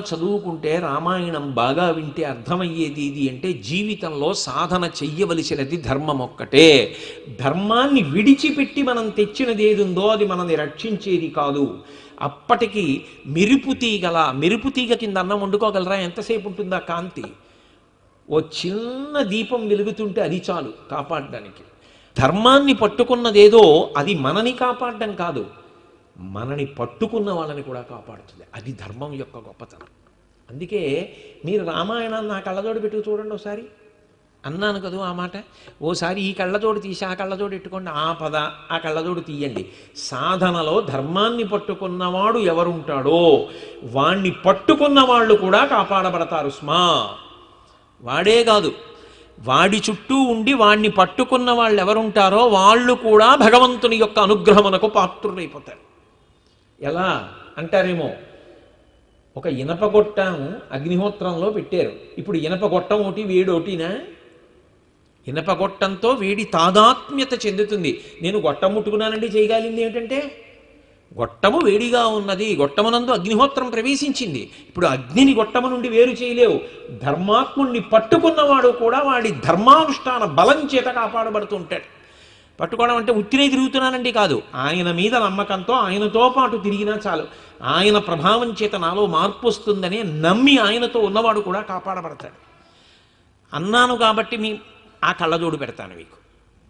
బాగా చదువుకుంటే రామాయణం బాగా వింటే అర్థమయ్యేది ఇది అంటే జీవితంలో సాధన చెయ్యవలసినది ధర్మం ఒక్కటే ధర్మాన్ని విడిచిపెట్టి మనం తెచ్చినది ఏది ఉందో అది మనల్ని రక్షించేది కాదు. అప్పటికి మెరుపు తీగల మెరుపు తీగ కింద అన్నం వండుకోగలరా? ఎంతసేపు ఉంటుందా కాంతి? ఓ చిన్న దీపం వెలుగుతుంటే అది చాలు కాపాడడానికి. ధర్మాన్ని పట్టుకున్నదేదో అది మనని కాపాడడం కాదు. మనని పట్టుకున్న వాళ్ళని కూడా కాపాడుతుంది. అది ధర్మం యొక్క గొప్పతనం. అందుకే మీరు రామాయణాన్ని నా కళ్ళజోడు పెట్టుకు చూడండి ఒకసారి అన్నాను కదా ఆ మాట? ఓసారి ఈ కళ్ళజోడు తీసి ఆ కళ్ళజోడు పెట్టుకోండి. ఆ పద ఆ కళ్ళజోడు తీయండి. సాధనలో ధర్మాన్ని పట్టుకున్నవాడు ఎవరుంటాడో వాణ్ణి పట్టుకున్న వాళ్ళు కూడా కాపాడబడతారు స్మా. వాడే కాదు. వాడి చుట్టూ ఉండి వాణ్ణి పట్టుకున్న వాళ్ళు ఎవరుంటారో వాళ్ళు కూడా భగవంతుని యొక్క అనుగ్రహమునకు పాత్రులైపోతారు. ఎలా అంటారేమో. ఒక ఇనప అగ్నిహోత్రంలో పెట్టారు. ఇప్పుడు ఇనప గొట్టం ఒకటి వేడోటినా ఇనప గొట్టంతో వేడి తాదాత్మ్యత చెందుతుంది. నేను గొట్టం ముట్టుకున్నానండి చేయగలిగింది ఏమిటంటే? గొట్టము వేడిగా ఉన్నది. గొట్టమునందు అగ్నిహోత్రం ప్రవేశించింది. ఇప్పుడు అగ్నిని గొట్టము నుండి వేరు చేయలేవు. ధర్మాత్ముణ్ణి పట్టుకున్నవాడు కూడా వాడి ధర్మానుష్ఠాన బలం చేత కాపాడబడుతుంటాడు. పట్టుకోవడం అంటే ఉత్తినే తిరుగుతున్నానండి కాదు. ఆయన మీద నమ్మకంతో ఆయనతో పాటు తిరిగినా చాలు. ఆయన ప్రభావం చేత నాలో మార్పు వస్తుందని నమ్మి ఆయనతో ఉన్నవాడు కూడా కాపాడబడతాడు. అన్నాను కాబట్టి మీ ఆ కళ్ళజోడు పెడతాను మీకు.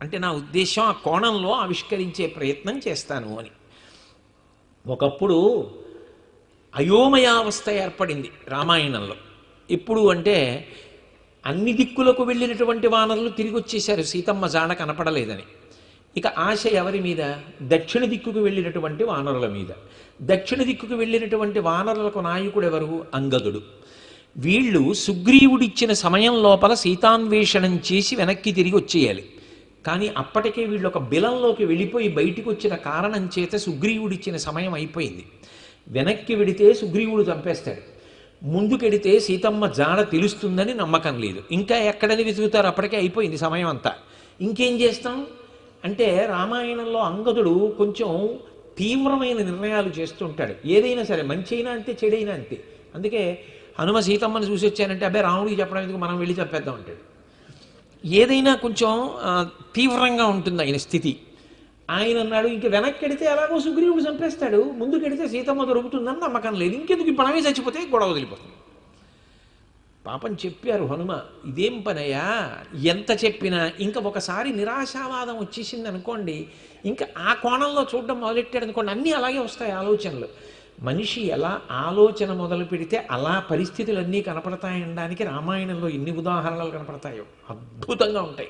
అంటే నా ఉద్దేశం ఆ కోణంలో ఆవిష్కరించే ప్రయత్నం చేస్తాను అని. ఒకప్పుడు అయోమయావస్థ ఏర్పడింది రామాయణంలో. ఎప్పుడు అంటే అన్ని దిక్కులకు వెళ్ళినటువంటి వానరులు తిరిగి వచ్చేశారు సీతమ్మ జాడ కనపడలేదని. ఇక ఆశ ఎవరి మీద? దక్షిణ దిక్కుకు వెళ్ళినటువంటి వానరుల మీద. దక్షిణ దిక్కుకు వెళ్ళినటువంటి వానరులకు నాయకుడు ఎవరు? అంగదుడు. వీళ్ళు సుగ్రీవుడిచ్చిన సమయం లోపల సీతాన్వేషణం చేసి వెనక్కి తిరిగి వచ్చేయాలి. కానీ అప్పటికే వీళ్ళు ఒక బిలంలోకి వెళ్ళిపోయి బయటికి వచ్చిన కారణం చేత సుగ్రీవుడిచ్చిన సమయం అయిపోయింది. వెనక్కి వెడితే సుగ్రీవుడు చంపేస్తాడు. ముందుకెడితే సీతమ్మ జాడ తెలుస్తుందని నమ్మకం లేదు. ఇంకా ఎక్కడని వెతుకుతారు? అప్పటికే అయిపోయింది సమయం అంతా ఇంకేం చేస్తాం? అంటే రామాయణంలో అంగదుడు కొంచెం తీవ్రమైన నిర్ణయాలు చేస్తుంటాడు. ఏదైనా సరే మంచి అయినా అంతే చెడైనా అంతే. అందుకే హనుమ సీతమ్మని చూసి వచ్చానంటే అబ్బాయి రాముడికి చెప్పడం ఎందుకు? మనం వెళ్ళి చెప్పేద్దాం అంటాడు. ఏదైనా కొంచెం తీవ్రంగా ఉంటుంది ఆయన స్థితి. ఆయన అన్నాడు ఇంక వెనక్కి ఎడితే ఎలాగో సుగ్రీవుడు చంపేస్తాడు. ముందుకెడితే సీతమ్మ దొరుకుతుందని నమ్మకం లేదు. ఇంకెందుకు? ఈ చచ్చిపోతే గొడవ వదిలిపోతుంది. పాపం చెప్పారు హనుమ ఇదేం పనయ్యా? ఎంత చెప్పినా ఇంకా ఒకసారి నిరాశావాదం వచ్చేసింది అనుకోండి ఇంకా ఆ కోణంలో చూడడం మొదలెట్టాడు అనుకోండి అన్నీ అలాగే వస్తాయి ఆలోచనలు. మనిషి ఎలా ఆలోచన మొదలు పెడితే అలా పరిస్థితులన్నీ కనపడతాయనడానికి రామాయణంలో ఎన్ని ఉదాహరణలు కనపడతాయో అద్భుతంగా ఉంటాయి.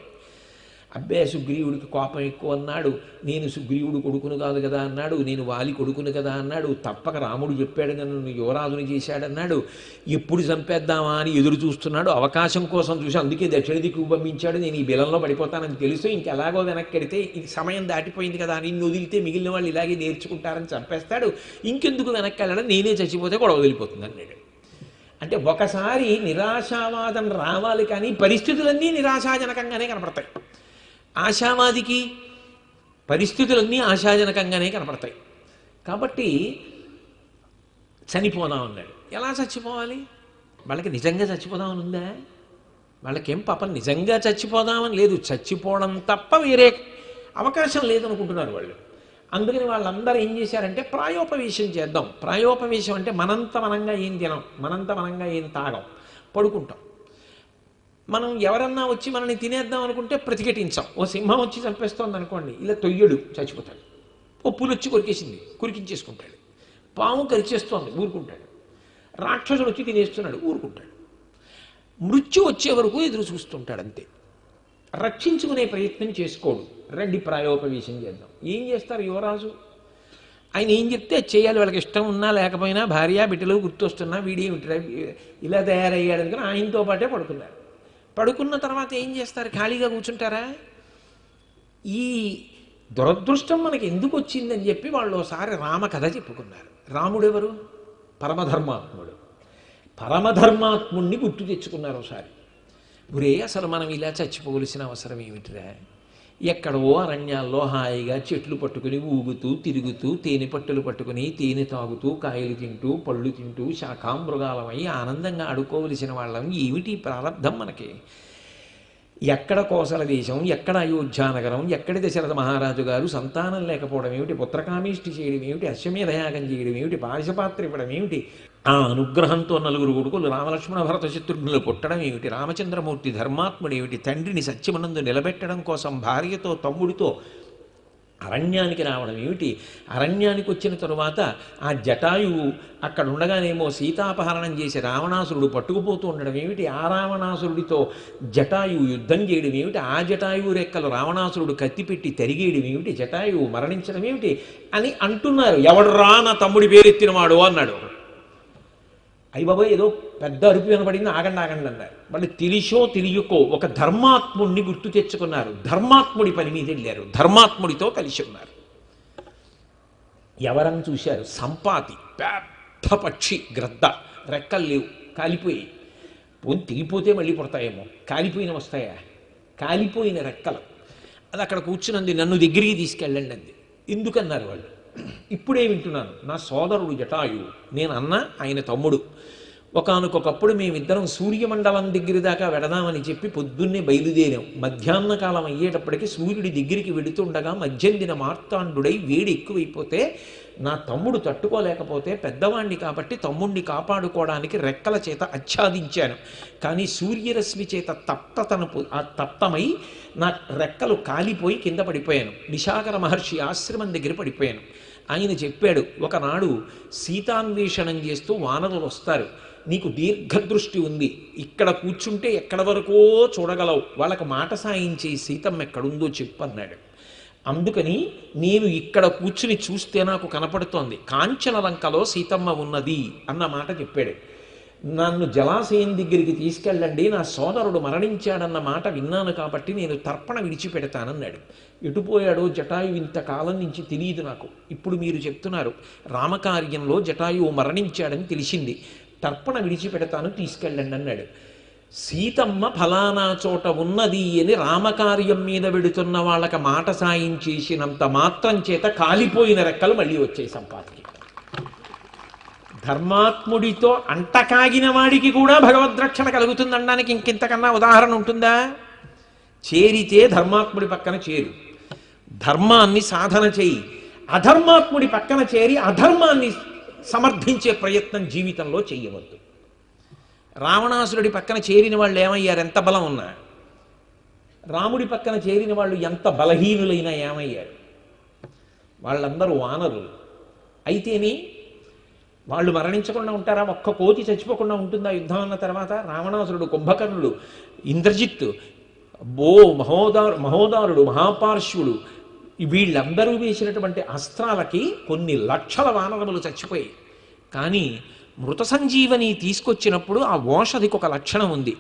అబ్బే సుగ్రీవుడికి కోపం ఎక్కువ అన్నాడు. నేను సుగ్రీవుడు కొడుకును కాదు కదా అన్నాడు. నేను వాలి కొడుకును కదా అన్నాడు. తప్పక రాముడు చెప్పాడు నన్ను యువరాజుని చేశాడన్నాడు ఎప్పుడు చంపేద్దామా అని ఎదురు చూస్తున్నాడు. అవకాశం కోసం చూసి అందుకే దక్షిణ దిక్కు పంపించాడు. నేను ఈ బిలంలో పడిపోతానని తెలుసు. ఇంకెలాగో వెనక్కి వెడితే సమయం దాటిపోయింది కదా నిన్ను వదిలితే మిగిలిన వాళ్ళు ఇలాగే నేర్చుకుంటారని చంపేస్తాడు. ఇంకెందుకు వెనక్కి వెళ్ళడం? నేనే చచ్చిపోతే కూడా వదిలిపోతుంది అన్నాడు. అంటే ఒకసారి నిరాశావాదం రావాలి కానీ పరిస్థితులన్నీ నిరాశాజనకంగానే కనపడతాయి. ఆశావాదికి పరిస్థితులన్నీ ఆశాజనకంగానే కనపడతాయి. కాబట్టి చనిపోదాం అన్నాడు ఎలా చచ్చిపోవాలి? వాళ్ళకి నిజంగా చచ్చిపోదామని ఉందా? వాళ్ళకేం పాపం నిజంగా చచ్చిపోదామని లేదు. చచ్చిపోవడం తప్ప వేరే అవకాశం లేదనుకుంటున్నారు వాళ్ళు. అందుకని వాళ్ళందరూ ఏం చేశారంటే ప్రాయోపవేశం చేద్దాం. ప్రాయోపవేశం అంటే మనంత మనంగా ఏం తినం మనంత మనంగా ఏం తాగం. పడుకుంటాం. మనం ఎవరన్నా వచ్చి మనల్ని తినేద్దాం అనుకుంటే ప్రతిఘటించాం. ఓ సింహం వచ్చి చంపేస్తోంది అనుకోండి ఇలా తొయ్యడు చచ్చిపోతాడు. ఓ పులి వచ్చి కొరికేసింది కురికించేసుకుంటాడు. పాము కరిచేస్తోంది ఊరుకుంటాడు. రాక్షసుడు వచ్చి తినేస్తున్నాడు ఊరుకుంటాడు. మృత్యు వచ్చే వరకు ఎదురు చూస్తుంటాడు అంతే. రక్షించుకునే ప్రయత్నం చేసుకోడు. రండి ప్రాయోపవేశం చేద్దాం. ఏం చేస్తారు యువరాజు? ఆయన ఏం చెప్తే చేయాలి వాళ్ళకి ఇష్టం ఉన్నా లేకపోయినా భార్య బిడ్డలు గుర్తొస్తున్నా వీడేమిట్రా ఇలా తయారయ్యాడు అనుకుని ఆయనతో పాటే పడుకున్నారు. పడుకున్న తర్వాత ఏం చేస్తారు? ఖాళీగా కూర్చుంటారా? ఈ దురదృష్టం మనకి ఎందుకు వచ్చిందని చెప్పి వాళ్ళు ఒకసారి రామ కథ చెప్పుకున్నారు. రాముడెవరు? పరమధర్మాత్ముడు. పరమధర్మాత్ముణ్ణి గుర్తు తెచ్చుకున్నారు ఒకసారి గురే అసలు మనం ఇలా చచ్చిపోవలసిన అవసరం ఏమిటిరా? ఎక్కడో అరణ్యాల్లో హాయిగా చెట్లు పట్టుకుని ఊగుతూ తిరుగుతూ తేనె పట్టులు పట్టుకుని తేనె తాగుతూ కాయలు తింటూ పళ్ళు తింటూ శాఖామృగాలమై ఆనందంగా ఆడుకోవలసిన వాళ్ళం ఏమిటి ప్రారంధం మనకి? ఎక్కడ కోసల దేశం ఎక్కడ అయోధ్యానగరం ఎక్కడి దశరథ మహారాజు గారు సంతానం లేకపోవడం ఏమిటి పుత్రకామిష్టి చేయడం ఏమిటి అశ్వమేధయాగం చేయడం ఏమిటి పాశపాత్ర ఇవ్వడం ఏమిటి ఆ అనుగ్రహంతో నలుగురు కొడుకులు రామలక్ష్మణ భరత శత్రుఘ్నులు పుట్టడం ఏమిటి రామచంద్రమూర్తి ధర్మాత్ముడు ఏమిటి తండ్రిని సత్యమనందు నిలబెట్టడం కోసం భార్యతో తమ్ముడితో అరణ్యానికి రావడం ఏమిటి? అరణ్యానికి వచ్చిన తరువాత ఆ జటాయువు అక్కడ ఉండగానేమో సీతాపహరణం చేసి రావణాసురుడు పట్టుకుపోతూ ఉండడం ఏమిటి? ఆ రావణాసురుడితో జటాయువు యుద్ధం చేయడం ఏమిటి? ఆ జటాయువు రెక్కలు రావణాసురుడు కత్తిపెట్టి తరిగేయడం ఏమిటి? జటాయువు మరణించడం ఏమిటి? అని అంటున్నారు. ఎవడు రా నా తమ్ముడి పేరెత్తినవాడు? అన్నాడు. ఒకడు. అయ్య బాబోయ్ ఏదో పెద్ద అరుపు వినబడింది ఆగండి ఆగండి అన్నారు. వాళ్ళు తెలిసో తెలియకో ఒక ధర్మాత్ముడిని గుర్తు తెచ్చుకున్నారు. ధర్మాత్ముడి పని మీద వెళ్ళారు. ధర్మాత్ముడితో కలిసి ఉన్నారు. ఎవరని చూశారు? సంపాతి పెద్ద పక్షి గ్రద్ద. రెక్కలు లేవు. కాలిపోయి పోని తెగిపోతే మళ్ళీ పుడతాయేమో. కాలిపోయిన వస్తాయా? కాలిపోయిన రెక్కలు. అది అక్కడ కూర్చునంది. నన్ను దగ్గరికి తీసుకెళ్ళండి అంది. ఎందుకన్నారు వాళ్ళు? ఇప్పుడే వింటున్నాను. నా సోదరుడు జటాయు నేను అన్న ఆయన తమ్ముడు. ఒకనకొకప్పుడు మేమిద్దరం సూర్యమండలం దగ్గర దాకా వెడదామని చెప్పి పొద్దున్నే బయలుదేరాం. మధ్యాహ్న కాలం అయ్యేటప్పటికి సూర్యుడి దగ్గరికి వెడుతుండగా మధ్యందిన మార్తాండుడై వేడి ఎక్కువైపోతే నా తమ్ముడు తట్టుకోలేకపోతే పెద్దవాణ్ణి కాబట్టి తమ్ముణ్ణి కాపాడుకోవడానికి రెక్కల చేత ఆచ్ఛాదించాను. కానీ సూర్యరశ్మి చేత తప్తతను ఆ తప్తమై నా రెక్కలు కాలిపోయి కింద పడిపోయాను. నిశాకర మహర్షి ఆశ్రమం దగ్గర పడిపోయాను. ఆయన చెప్పాడు ఒకనాడు సీతాన్వేషణం చేస్తూ వానరులు వస్తారు. నీకు దీర్ఘదృష్టి ఉంది. ఇక్కడ కూర్చుంటే ఎక్కడ వరకో చూడగలవు. వాళ్ళకి మాట సాయం చేయి. సీతమ్మ ఎక్కడుందో చెప్పు అన్నాడు. అందుకని నేను ఇక్కడ కూర్చుని చూస్తే నాకు కనపడుతోంది. కాంచనలంకలో సీతమ్మ ఉన్నది అన్న మాట చెప్పాడు. నన్ను జలాశయం దగ్గరికి తీసుకెళ్ళండి నా సోదరుడు మరణించాడన్న మాట విన్నాను కాబట్టి నేను తర్పణ విడిచిపెడతానన్నాడు. ఎటుపోయాడో జటాయు ఇంతకాలం నుంచి తెలియదు నాకు. ఇప్పుడు మీరు చెప్తున్నారు రామకార్యంలో జటాయువు మరణించాడని తెలిసింది. తర్పణ విడిచిపెడతాను తీసుకెళ్ళండి అన్నాడు. సీతమ్మ ఫలానా చోట ఉన్నది అని రామకార్యం మీద వెడుతున్న వాళ్ళకి మాట సాయం చేసినంత మాత్రం చేత కాలిపోయిన రెక్కలు మళ్ళీ వచ్చాయి సంపాదకి. ధర్మాత్ముడితో అంటకాగిన వాడికి కూడా భగవద్రక్షణ కలుగుతుందనడానికి ఇంకింతకన్నా ఉదాహరణ ఉంటుందా? చేరితే ధర్మాత్ముడి పక్కన చేరు. ధర్మాన్ని సాధన చేయి. అధర్మాత్ముడి పక్కన చేరి అధర్మాన్ని సమర్థించే ప్రయత్నం జీవితంలో చేయవద్దు. రావణాసురుడి పక్కన చేరిన వాళ్ళు ఏమయ్యారు? ఎంత బలం ఉన్నా. రాముడి పక్కన చేరిన వాళ్ళు ఎంత బలహీనులైనా ఏమయ్యారు? వాళ్ళందరూ వానరులు. అయితేనే వాళ్ళు మరణించకుండా ఉంటారా? ఒక్క కోతి చచ్చిపోకుండా ఉంటుందా యుద్ధం అన్న తర్వాత? రావణాసురుడు కుంభకర్ణుడు ఇంద్రజిత్తు బో మహోదారు మహోదారుడు మహాపార్శ్వుడు వీళ్ళందరూ వేసినటువంటి అస్త్రాలకి కొన్ని లక్షల వానరములు చచ్చిపోయాయి. కానీ మృత సంజీవని తీసుకొచ్చినప్పుడు ఆ ఓషధికి ఒక లక్షణం ఉంది.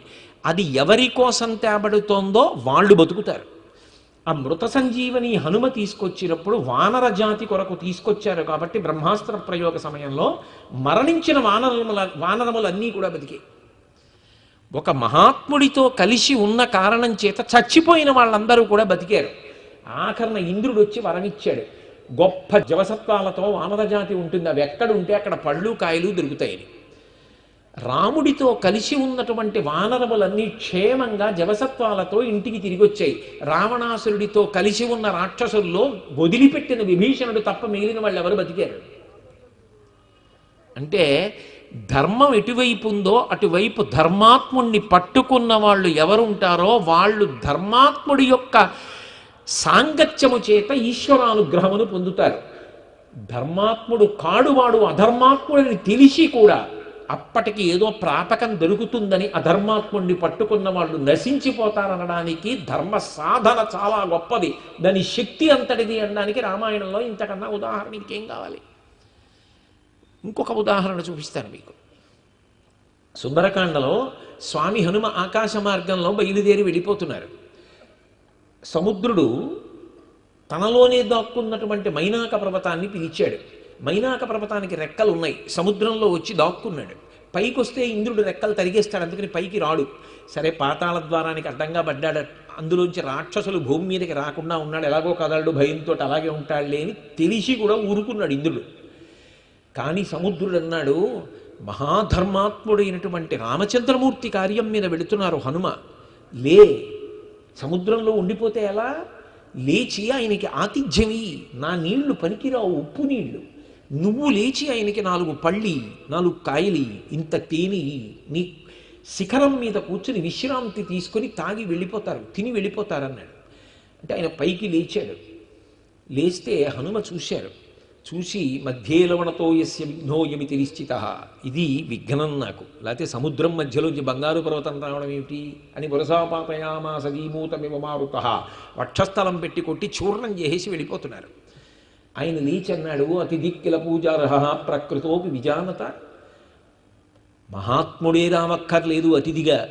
అది ఎవరి కోసం తేబడుతోందో వాళ్ళు బతుకుతారు. ఆ మృత సంజీవని హనుమ తీసుకొచ్చినప్పుడు వానర జాతి కొరకు తీసుకొచ్చారు కాబట్టి బ్రహ్మాస్త్ర ప్రయోగ సమయంలో మరణించిన వానరముల వానరములన్నీ కూడా బతికి ఒక మహాత్ముడితో కలిసి ఉన్న కారణం చేత చచ్చిపోయిన వాళ్ళందరూ కూడా బతికారు. ఆఖరణ ఇంద్రుడు వచ్చి వరమిచ్చాడు. గొప్ప జవసత్వాలతో వానరజాతి ఉంటుంది. అవి ఎక్కడ ఉంటే అక్కడ పళ్ళు కాయలు దొరుకుతాయని రాముడితో కలిసి ఉన్నటువంటి వానరములన్నీ క్షేమంగా జవసత్వాలతో ఇంటికి తిరిగి వచ్చాయి రావణాసురుడితో కలిసి ఉన్న రాక్షసుల్లో వదిలిపెట్టిన విభీషణుడు తప్ప మిగిలిన వాళ్ళు ఎవరు బతికారు? అంటే ధర్మం ఎటువైపు ఉందో అటువైపు ధర్మాత్ముణ్ణి పట్టుకున్న వాళ్ళు ఎవరు ఉంటారో వాళ్ళు ధర్మాత్ముడి యొక్క సాంగత్యము చేత ఈశ్వరానుగ్రహమును పొందుతారు. ధర్మాత్ముడు కాడువాడు అధర్మాత్ముడిని తెలిసి కూడా అప్పటికి ఏదో ప్రాపకం దొరుకుతుందని అధర్మాత్ముడిని పట్టుకున్న వాళ్ళు నశించిపోతారనడానికి ధర్మ సాధన చాలా గొప్పది. దాని శక్తి అంతటిది అనడానికి రామాయణంలో ఇంతకన్నా ఉదాహరణ ఇంకేం కావాలి? ఇంకొక ఉదాహరణ చూపిస్తాను మీకు. సుందరకాండలో స్వామి హనుమ ఆకాశ మార్గంలో బయలుదేరి వెళ్ళిపోతున్నారు. సముద్రుడు తనలోనే దాక్కున్నటువంటి మైనాక పర్వతాన్ని పిలిచాడు. మైనాక పర్వతానికి రెక్కలు ఉన్నాయి. సముద్రంలో వచ్చి దాక్కున్నాడు. పైకి వస్తే ఇంద్రుడు రెక్కలు తరిగేస్తాడు. అందుకని పైకి రాడు. సరే పాతాళ ద్వారానికి అడ్డంగా పడ్డాడు. అందులోంచి రాక్షసులు భూమి మీదకి రాకుండా ఉన్నాడు. ఎలాగో కదలడు భయంతో అలాగే ఉంటాడులే అని తెలిసి కూడా ఊరుకున్నాడు ఇంద్రుడు. కానీ సముద్రుడు అన్నాడు మహాధర్మాత్ముడైనటువంటి రామచంద్రమూర్తి కార్యం మీద వెళుతున్నారు హనుమ. లే సముద్రంలో ఉండిపోతే ఎలా? లేచి ఆయనకి ఆతిథ్యమి నా నీళ్ళు పనికిరావు ఉప్పు నీళ్ళు. నువ్వు లేచి ఆయనకి నాలుగు పళ్ళి నాలుగు కాయలి ఇంత తేనె నీ శిఖరం మీద కూర్చుని విశ్రాంతి తీసుకొని తాగి వెళ్ళిపోతారు తిని వెళ్ళిపోతారు అన్నాడు అంటే ఆయన పైకి లేచాడు. లేస్తే హనుమ చూశారు. చూసి మధ్యేలవణతో యస్య విఘ్నోయమితి నిశ్చిత. ఇది విఘ్నం నాకు. లేకపోతే సముద్రం మధ్యలోంచి బంగారు పర్వతం రావడం ఏమిటి? అని వరసాపాపయామా సజీమూతమివ మారుత. వక్షస్థలం పెట్టి కొట్టి చూర్ణం చేసేసి వెళ్ళిపోతున్నారు. ఆయన లేచన్నాడు అతి దిక్కిల పూజార్హ ప్రకృతోపి విజానత. మహాత్ముడే రామక్కర్లేదు అతిథిగా.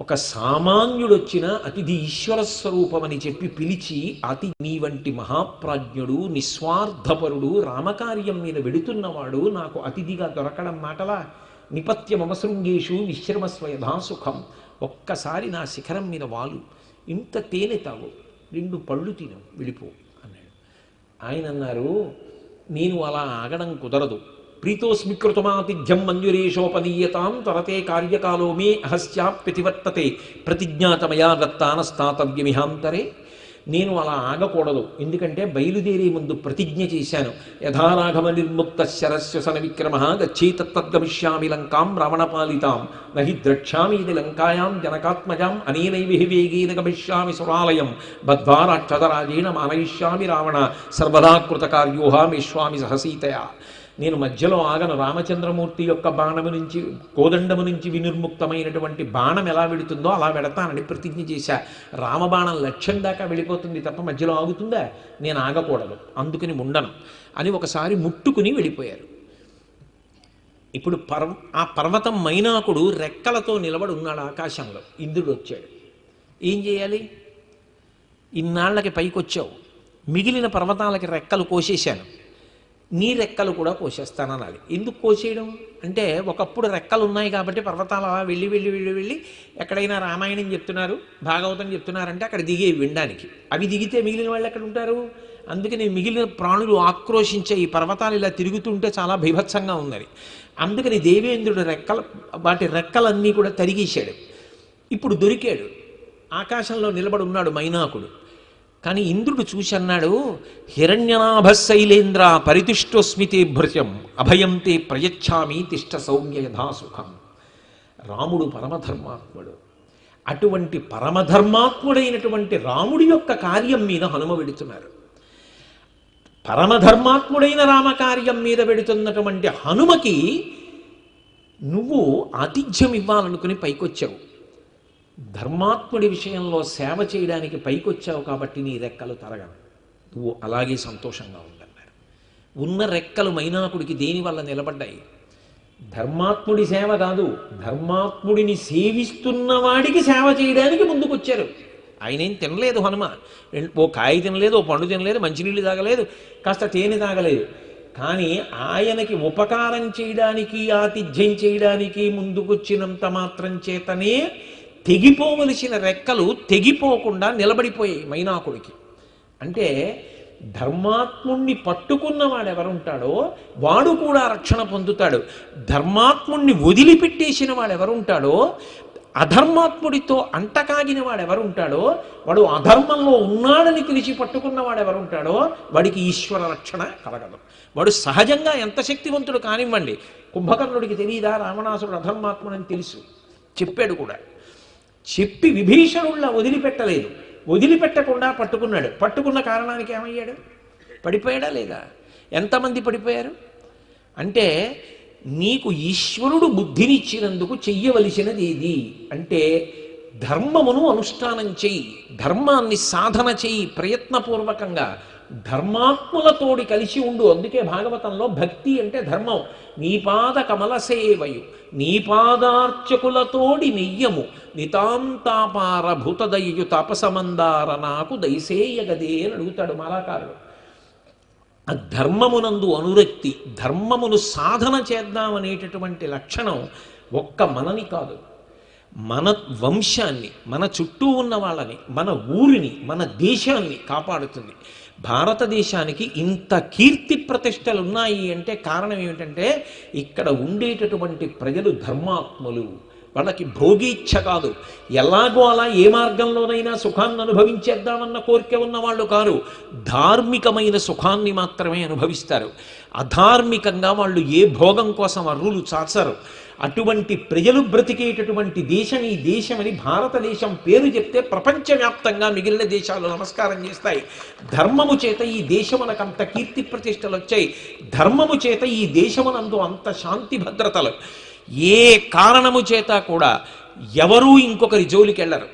ఒక సామాన్యుడు వచ్చిన అతిథి ఈశ్వర స్వరూపమని చెప్పి పిలిచి అతి నీ వంటి మహాప్రాజ్ఞుడు నిస్వార్థపరుడు రామకార్యం మీద వెడుతున్నవాడు నాకు అతిథిగా దొరకడం మాటలా? నిపత్యమమశృంగేషు విశ్రమస్వ యథాసుఖం ఒక్కసారి నా శిఖరం మీద వాలు. ఇంత తేనె తాగు. రెండు పళ్ళు తిను. వెళ్ళిపో అన్నాడు. ఆయన అన్నారు నేను అలా ఆగడం కుదరదు. ప్రీతోస్మికృతమాతిథ్యం మంజురేషోపనీయతాం తరతే కార్యకాలో మే అహస్యాప్యతివర్తతే ప్రతిజ్ఞాతమయా దత్తానస్తాతవ్యమిహాంతరే నేను అలా ఆగకూడదు ఎందుకంటే బయలుదేరే ముందు ప్రతిజ్ఞ చేశాను. యథారాఘవ నిర్ముక్త శరస్వసన విక్రమ గచ్చేతత్తద్గమిష్యామి లంకాం రావణపాలితాం నహి ద్రక్ష్యామీది లంకాయాం జనకాత్మజాం అనేనైవి వేగేన గమిష్యామి సురాలయం బద్ధ్వా రాక్షసరాజేణ మానయిష్యామి రావణ సర్వదా కృతకార్యోహామేష్వామి సహసీతయా. నేను మధ్యలో ఆగను. రామచంద్రమూర్తి యొక్క బాణము నుంచి కోదండము నుంచి వినిర్ముక్తమైనటువంటి బాణం ఎలా వెడుతుందో అలా వెడతానని ప్రతిజ్ఞ చేశా. రామబాణం లక్ష్యం దాకా వెళ్ళిపోతుంది తప్ప మధ్యలో ఆగుతుందా? నేను ఆగకూడదు. అందుకని ఉండను అని ఒకసారి ముట్టుకుని వెళ్ళిపోయారు. ఇప్పుడు పర్వ ఆ పర్వతం మైనాకుడు రెక్కలతో నిలబడి ఉన్నాడు ఆకాశంలో. ఇంద్రుడు వచ్చాడు. ఏం చేయాలి? ఇన్నాళ్ళకి పైకొచ్చావు. మిగిలిన పర్వతాలకి రెక్కలు కోసేశాను. నీ రెక్కలు కూడా కోసేస్తాననాలి ఎందుకు కోసేయడం? అంటే ఒకప్పుడు రెక్కలు ఉన్నాయి కాబట్టి పర్వతాలు అలా వెళ్ళి వెళ్ళి వెళ్ళి వెళ్ళి ఎక్కడైనా రామాయణం చెప్తున్నారు భాగవతం చెప్తున్నారంటే అక్కడ దిగే వినడానికి. అవి దిగితే మిగిలిన వాళ్ళు ఎక్కడ ఉంటారు? అందుకని మిగిలిన ప్రాణులు ఆక్రోషించే ఈ పర్వతాలు ఇలా తిరుగుతుంటే చాలా భీభత్సంగా ఉన్నది. అందుకని దేవేంద్రుడు రెక్కల వాటి రెక్కలన్నీ కూడా తరిగేశాడు. ఇప్పుడు దొరికాడు. ఆకాశంలో నిలబడి ఉన్నాడు మైనాకుడు. కానీ ఇంద్రుడు చూసి అన్నాడు హిరణ్యనాభ శైలేంద్ర పరితిష్టోస్మితే భృత్యం అభయంతే ప్రయచ్ఛామి తిష్ట సౌమ్య యథాసుఖం రాముడు పరమధర్మాత్ముడు. అటువంటి పరమధర్మాత్ముడైనటువంటి రాముడి యొక్క కార్యం మీద హనుమ వెడుతున్నారు. పరమధర్మాత్ముడైన రామకార్యం మీద వెడుతున్నటువంటి హనుమకి నువ్వు ఆతిథ్యం ఇవ్వాలనుకుని పైకొచ్చావు. ధర్మాత్ముడి విషయంలో సేవ చేయడానికి పైకొచ్చావు కాబట్టి నీ రెక్కలు తరగవు. నువ్వు అలాగే సంతోషంగా ఉండన్నారు ఉన్న రెక్కలు మైనాకుడికి దేనివల్ల నిలబడ్డాయి? ధర్మాత్ముడి సేవ కాదు ధర్మాత్ముడిని సేవిస్తున్న వాడికి సేవ చేయడానికి ముందుకొచ్చారు. ఆయన ఏం తినలేదు హనుమ. ఓ కాయ తినలేదు ఓ పండు తినలేదు మంచినీళ్ళు తాగలేదు కాస్త తేనె తాగలేదు. కానీ ఆయనకి ఉపకారం చేయడానికి ఆతిథ్యం చేయడానికి ముందుకొచ్చినంత మాత్రం చేతనే తెగిపోవలసిన రెక్కలు తెగిపోకుండా నిలబడిపోయాయి మైనాకుడికి. అంటే ధర్మాత్ముణ్ణి పట్టుకున్నవాడు ఎవరుంటాడో వాడు కూడా రక్షణ పొందుతాడు. ధర్మాత్ముణ్ణి వదిలిపెట్టేసిన వాడు ఎవరుంటాడో అధర్మాత్ముడితో అంటకాగిన వాడు ఎవరుంటాడో వాడు అధర్మంలో ఉన్నాడని తెలిసి పట్టుకున్నవాడు ఎవరుంటాడో వాడికి ఈశ్వర రక్షణ కలగదు. వాడు సహజంగా ఎంత శక్తివంతుడు కానివ్వండి కుంభకర్ణుడికి తెలియదా రావణాసురుడు అధర్మాత్ముడని తెలుసు. చెప్పాడు కూడా. చెప్పి విభీషణుల్లా వదిలిపెట్టలేదు. వదిలిపెట్టకుండా పట్టుకున్నాడు. పట్టుకున్న కారణానికి ఏమయ్యాడు? పడిపోయాడా లేదా? ఎంతమంది పడిపోయారు? అంటే నీకు ఈశ్వరుడు బుద్ధినిచ్చినందుకు చెయ్యవలసినది ఏది అంటే ధర్మమును అనుష్ఠానం చెయ్యి ధర్మాన్ని సాధన చెయ్యి ప్రయత్నపూర్వకంగా. ధర్మాత్ములతోడి కలిసి ఉండు. అందుకే భాగవతంలో భక్తి అంటే ధర్మం. నీపాద కమల సేవయు. నీపాదార్చకులతోడి నెయ్యము. నితాంతాపార భూతదయ్యు తపసమందార నాకు దయసేయగదే అని అడుగుతాడు మాలాకారుడు. ఆ ధర్మమునందు అనురక్తి ధర్మమును సాధన చేద్దామనేటటువంటి లక్షణం ఒక్క మనని కాదు. మన వంశాన్ని మన చుట్టూ ఉన్న వాళ్ళని మన ఊరిని మన దేశాన్ని కాపాడుతుంది. భారతదేశానికి ఇంత కీర్తి ప్రతిష్టలు ఉన్నాయి అంటే కారణం ఏమిటంటే ఇక్కడ ఉండేటటువంటి ప్రజలు ధర్మాత్ములు. వాళ్ళకి భోగీచ్ఛ కాదు. ఎలాగో అలా ఏ మార్గంలోనైనా సుఖాన్ని అనుభవించేద్దామన్న కోరిక ఉన్న వాళ్ళు కారు. ధార్మికమైన సుఖాన్ని మాత్రమే అనుభవిస్తారు. అధార్మికంగా వాళ్ళు ఏ భోగం కోసం అర్రులు చాచరు. అటువంటి ప్రజలు బ్రతికేటటువంటి దేశం ఈ దేశమని భారతదేశం పేరు చెప్తే ప్రపంచవ్యాప్తంగా మిగిలిన దేశాలు నమస్కారం చేస్తాయి. ధర్మము చేత ఈ దేశమునకంత కీర్తి ప్రతిష్టలు వచ్చాయి. ధర్మము చేత ఈ దేశమునందు అంత శాంతి భద్రతలు. ఏ కారణము చేత కూడా ఎవరూ ఇంకొకరి జోలికి వెళ్ళరు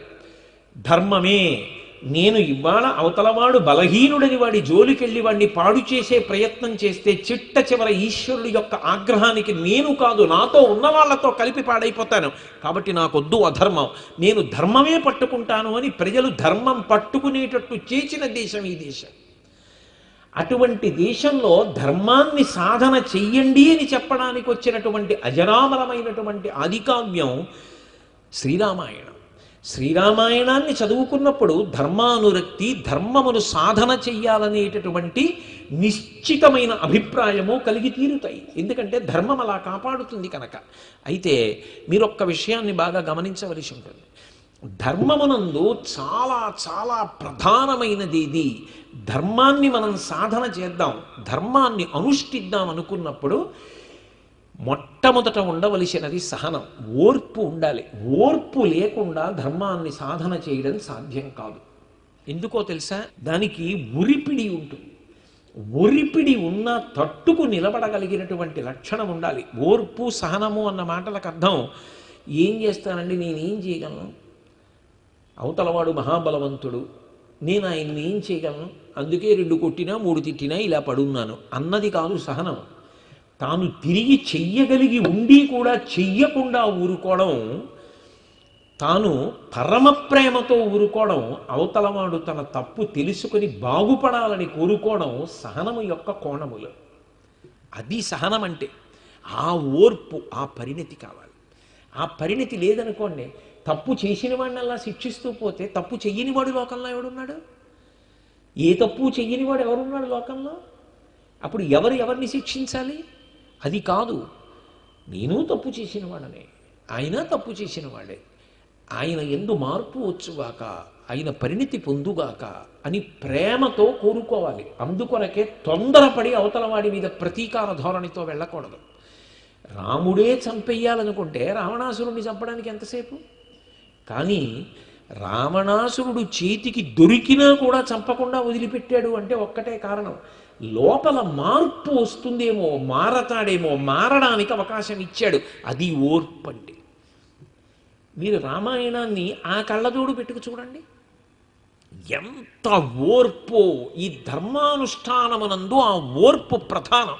ధర్మమే నేను ఇవాళ అవతలవాడు బలహీనుడని వాడి జోలికెళ్ళి వాడిని పాడు చేసే ప్రయత్నం చేస్తే చిట్ట చివర ఈశ్వరుడి యొక్క ఆగ్రహానికి నేను కాదు నాతో ఉన్న వాళ్ళతో కలిపి పాడైపోతాను. కాబట్టి నాకొద్దు అధర్మం. నేను ధర్మమే పట్టుకుంటాను అని ప్రజలు ధర్మం పట్టుకునేటట్టు చేసిన దేశం ఈ దేశం. అటువంటి దేశంలో ధర్మాన్ని సాధన చెయ్యండి అని చెప్పడానికి వచ్చినటువంటి అజరామరమైనటువంటి ఆదికావ్యం శ్రీరామాయణం. శ్రీరామాయణాన్ని చదువుకున్నప్పుడు ధర్మానురక్తి ధర్మమును సాధన చెయ్యాలనేటటువంటి నిశ్చితమైన అభిప్రాయము కలిగి తీరుతాయి. ఎందుకంటే ధర్మం అలా కాపాడుతుంది కనుక. అయితే మీరు ఒక్క విషయాన్ని బాగా గమనించవలసి ఉంటుంది. ధర్మమునందు చాలా చాలా ప్రధానమైనది ఇది ధర్మాన్ని మనం సాధన చేద్దాం ధర్మాన్ని అనుష్ఠిద్దాం అనుకున్నప్పుడు మొట్టమొదట ఉండవలసినది సహనం. ఓర్పు ఉండాలి. ఓర్పు లేకుండా ధర్మాన్ని సాధన చేయడం సాధ్యం కాదు. ఎందుకో తెలుసా? దానికి ఉరిపిడి ఉంటుంది. ఒరిపిడి ఉన్న తట్టుకు నిలబడగలిగినటువంటి లక్షణం ఉండాలి. ఓర్పు సహనము అన్న మాటలకు అర్థం ఏం చేస్తానండి? నేనేం చేయగలను? అవతలవాడు మహాబలవంతుడు. నేను ఆయన్ని ఏం చేయగలను? అందుకే రెండు కొట్టినా మూడు తిట్టినా ఇలా పడున్నాను. అన్నది కాదు సహనం. తాను తిరిగి చెయ్యగలిగి ఉండి కూడా చెయ్యకుండా ఊరుకోవడం తాను పరమ ప్రేమతో ఊరుకోవడం అవతలవాడు తన తప్పు తెలుసుకొని బాగుపడాలని కోరుకోవడం సహనము యొక్క కోణములు. అది సహనం అంటే ఆ ఓర్పు ఆ పరిణతి కావాలి. ఆ పరిణతి లేదనుకోండి తప్పు చేసిన వాడినల్లా శిక్షిస్తూ పోతే తప్పు చెయ్యని వాడు లోకంలో ఎవడున్నాడు? ఏ తప్పు చెయ్యని వాడు ఎవరున్నాడు లోకంలో? అప్పుడు ఎవరు ఎవరిని శిక్షించాలి? అది కాదు. నేను తప్పు చేసిన వాడనే ఆయన తప్పు చేసిన వాడే ఆయన ఎందు మార్పు వచ్చుగాక ఆయన పరిణితి పొందుగాక అని ప్రేమతో కోరుకోవాలి. అందుకొరకే తొందరపడి అవతల వాడి మీద ప్రతీకార ధోరణితో వెళ్ళకూడదు. రాముడే చంపేయాలనుకుంటే రావణాసురుణ్ణి చంపడానికి ఎంతసేపు? కానీ రావణాసురుడు చేతికి దొరికినా కూడా చంపకుండా వదిలిపెట్టాడు అంటే ఒక్కటే కారణం. లోపల మార్పు వస్తుందేమో మారతాడేమో మారడానికి అవకాశం ఇచ్చాడు. అది ఓర్పు మీరు రామాయణాన్ని ఆ కళ్ళజోడు పెట్టుకు చూడండి. ఎంత ఓర్పు ఈ ధర్మానుష్ఠానమునందు ఆ ఓర్పు ప్రధానం.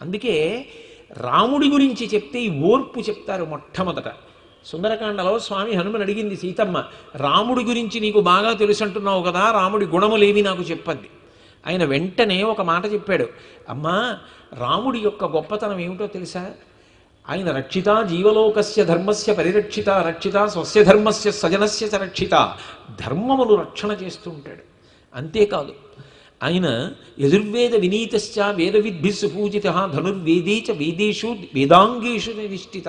అందుకే రాముడి గురించి చెప్తే ఈ ఓర్పు చెప్తారు మొట్టమొదట. సుందరకాండలో స్వామి హనుమని అడిగింది సీతమ్మ రాముడి గురించి నీకు బాగా తెలుసు అంటున్నావు కదా రాముడి గుణములేవి నాకు చెప్పండి. ఆయన వెంటనే ఒక మాట చెప్పాడు అమ్మా రాముడి యొక్క గొప్పతనం ఏమిటో తెలుసా? ఆయన రక్షిత జీవలోకస్య ధర్మస్య పరిరక్షిత రక్షిత స్వస్య ధర్మస్య సజనస్య చ రక్షిత ధర్మములు రక్షణ చేస్తూ ఉంటాడు. అంతేకాదు ఆయన యజుర్వేద వినీతశ్చ వేదవిద్భిస్సు పూజిత ధనుర్వేదే చ వేదేషు వేదాంగేషు నిష్ఠిత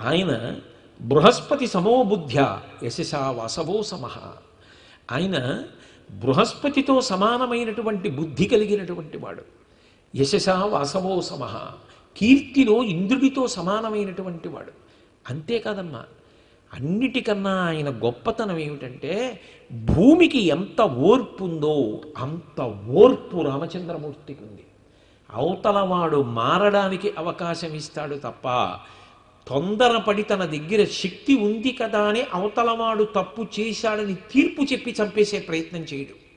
ఆయన బృహస్పతి సమోబుద్ధ్య యశసా వాసవో సమః. ఆయన బృహస్పతితో సమానమైనటువంటి బుద్ధి కలిగినటువంటి వాడు. యశసా వాసవో సమః. కీర్తిలో ఇంద్రుడితో సమానమైనటువంటి వాడు. అంతేకాదమ్మా అన్నిటికన్నా ఆయన గొప్పతనం ఏమిటంటే భూమికి ఎంత ఓర్పు ఉందో అంత ఓర్పు రామచంద్రమూర్తికి ఉంది అవతలవాడు మారడానికి అవకాశం ఇస్తాడు తప్ప తొందరపడి తన దగ్గర శక్తి ఉంది కదా అని అవతలవాడు తప్పు చేశాడని తీర్పు చెప్పి చంపేసే ప్రయత్నం చేయడు.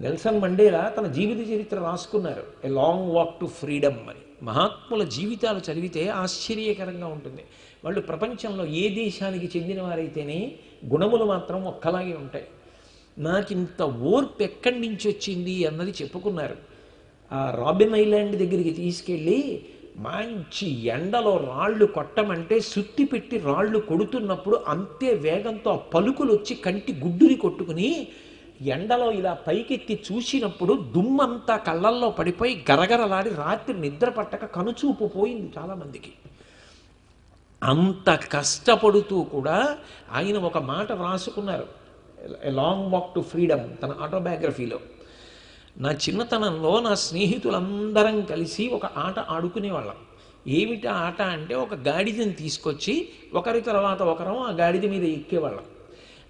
నెల్సన్ మండేలా తన జీవిత చరిత్ర రాసుకున్నారు. A long walk to freedom అని. మహాత్ముల జీవితాలు చదివితే ఆశ్చర్యకరంగా ఉంటుంది. వాళ్ళు ప్రపంచంలో ఏ దేశానికి చెందిన వారైతేనే గుణములు మాత్రం ఒక్కలాగే ఉంటాయి. నాకింత ఓర్పు ఎక్కడి నుంచి వచ్చింది అన్నది చెప్పుకున్నారు. ఆ రాబిన్ ఐలాండ్ దగ్గరికి తీసుకెళ్ళి మంచి ఎండలో రాళ్ళు కొట్టమంటే సుత్తి పెట్టి రాళ్ళు కొడుతున్నప్పుడు అంతే వేగంతో ఆ పలుకులు వచ్చి కంటి గుడ్డుని కొట్టుకుని ఎండలో ఇలా పైకెత్తి చూసినప్పుడు దుమ్మంతా కళ్ళల్లో పడిపోయి గరగరలాడి రాత్రి నిద్ర పట్టక కనుచూపు పోయింది చాలామందికి. అంత కష్టపడుతూ కూడా ఆయన ఒక మాట వ్రాసుకున్నారు. లాంగ్ వాక్ టు ఫ్రీడమ్ తన ఆటోబయోగ్రఫీలో నా చిన్నతనంలో నా స్నేహితులందరం కలిసి ఒక ఆట ఆడుకునేవాళ్ళం. ఏమిటి ఆట అంటే ఒక గాడిదని తీసుకొచ్చి ఒకరి తర్వాత ఒకరం ఆ గాడిద మీద ఎక్కేవాళ్ళం.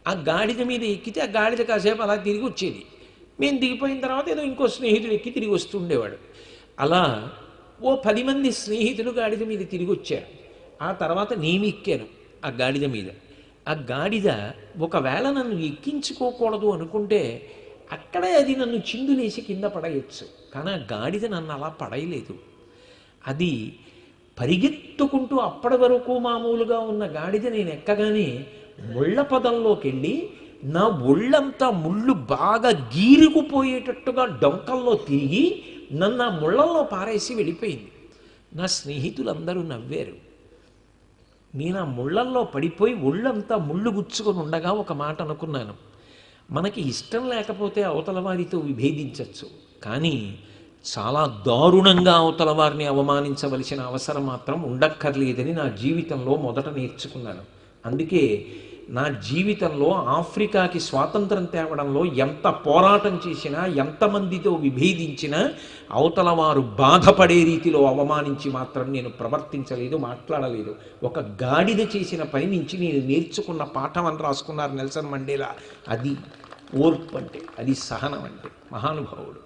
ఆ గాడిద మీద ఎక్కితే ఆ గాడిద కాసేపు అలా తిరిగి వచ్చేది. మేము దిగిపోయిన తర్వాత ఏదో ఇంకో స్నేహితుడు ఎక్కి తిరిగి వస్తుండేవాడు. అలా ఓ పది మంది స్నేహితులు గాడిద మీద తిరిగి వచ్చారు. ఆ తర్వాత నేను ఎక్కాను ఆ గాడిద మీద. ఆ గాడిద ఒకవేళ నన్ను ఎక్కించుకోకూడదు అనుకుంటే అక్కడే అది నన్ను చిందులేసి కింద పడేయచ్చు. కానీ ఆ గాడిద నన్ను అలా పడేయలేదు. అది పరిగెత్తుకుంటూ అప్పటి వరకు మామూలుగా ఉన్న గాడిద నేను ఎక్కగానే ముళ్ళ పదంలోకి వెళ్ళి నా ఒళ్ళంతా ముళ్ళు బాగా గీరుకుపోయేటట్టుగా డొంకల్లో తిరిగి నన్ను ఆ ముళ్ళల్లో పారేసి వెళ్ళిపోయింది. నా స్నేహితులందరూ నవ్వారు. నేను ఆ ముళ్ళల్లో పడిపోయి ఒళ్ళంతా ముళ్ళు గుచ్చుకొని ఉండగా ఒక మాట అనుకున్నాను. మనకి ఇష్టం లేకపోతే అవతల వారితో విభేదించవచ్చు కానీ చాలా దారుణంగా అవతల వారిని అవమానించవలసిన అవసరం మాత్రం ఉండక్కర్లేదని నా జీవితంలో మొదట నేర్చుకున్నాను. అందుకే నా జీవితంలో ఆఫ్రికాకి స్వాతంత్రం తేవడంలో ఎంత పోరాటం చేసినా ఎంతమందితో విభేదించినా అవతల వారు బాధపడే రీతిలో అవమానించి మాత్రం నేను ప్రవర్తించలేదు మాట్లాడలేదు. ఒక గాడిద చేసిన పని నుంచి నేను నేర్చుకున్న పాఠం అని రాసుకున్నారు నెల్సన్ మండేలా. అది ఓర్పు అంటే అది సహనం అంటే మహానుభావుడు.